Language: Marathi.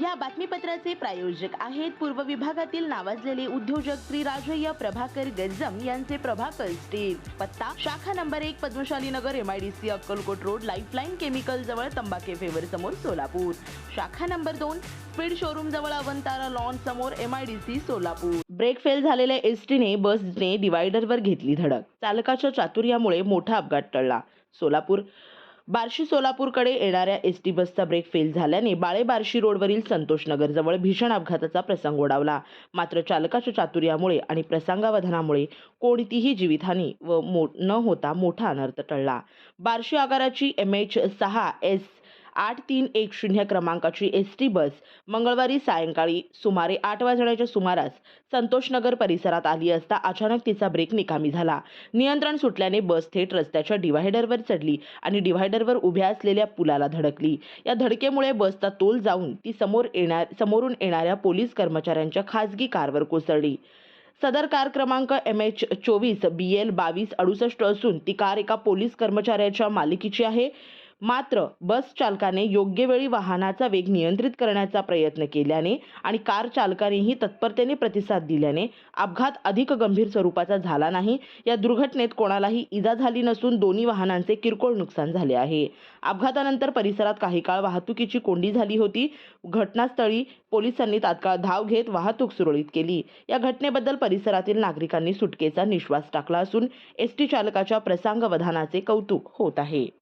या बातमीपत्राचे प्रायोजक आहेत पूर्व विभागातील नावाजलेले उद्योजक श्री राजय्य प्रभाकर गज्जम यांचे प्रभाकर स्टील पत्ता शाखा नंबर एक Padmashali Nagar M IDC Akkalkot road lifeline chemical जवळ तंबाखे फेवर समोर सोलापूर. शाखा नंबर दोन स्पीड शोरूम जवळ अवंतारा लॉन समोर M IDC Solapur. Brake fail झालेल्या एसटीने बसने डिवायडरवर घेतली धडक. चालकाच्या चातुर्यामुळे मोठा अपघात टळला. सोलापूर बार्शी सोलापूरकडे येणाऱ्या एस टी बसचा ब्रेक फेल झाल्याने बाळे बार्शी रोडवरील संतोष भीषण अपघाताचा प्रसंग ओढावला. मात्र चालकाच्या चातुर्यामुळे आणि प्रसंगावधानामुळे कोणतीही जीवितहानी व मो न होता मोठा अनर्थ टळला. बार्शी आगाराची एम एच सहा एस आठ तीन एक शून्य क्रमांकाची एस टी बस मंगळवारी सायंकाळी सुमारे आठ वाजण्याच्या सुमारास संतोषनगर परिसरात आली असता अचानक तिचा ब्रेक निकामी झाला. नियंत्रण सुटल्याने बस थेट रस्त्याच्या डिव्हायडरवर चढली आणि डिव्हायडरवर उभ्या असलेल्या पुलाला धडकली. या धडकेमुळे बसचा तोल जाऊन ती समोर येणार समोरून येणाऱ्या पोलीस कर्मचाऱ्यांच्या खासगी कारवर कोसळली. सदर कार क्रमांक एम एच चोवीस बी एल बावीस अडुसष्ट असून ती कार एका पोलीस कर्मचाऱ्याच्या मालकीची आहे. मात्र बस चालकाने योग्य वेळी वाहनाचा वेग नियंत्रित करण्याचा प्रयत्न केल्याने आणि कार चालकानेही तत्परतेने प्रतिसाद दिल्याने अपघात अधिक गंभीर स्वरूपाचा झाला नाही. या दुर्घटनेत कोणालाही इजा झाली नसून दोन्ही वाहनांचे किरकोळ नुकसान झाले आहे. अपघातानंतर परिसरात काही काळ वाहतुकीची कोंडी झाली होती. घटनास्थळी पोलिसांनी तात्काळ धाव घेत वाहतूक सुरळीत केली. या घटनेबद्दल परिसरातील नागरिकांनी सुटकेचा निश्वास टाकला असून एस टी चालकाच्या प्रसंगवधानाचे कौतुक होत आहे.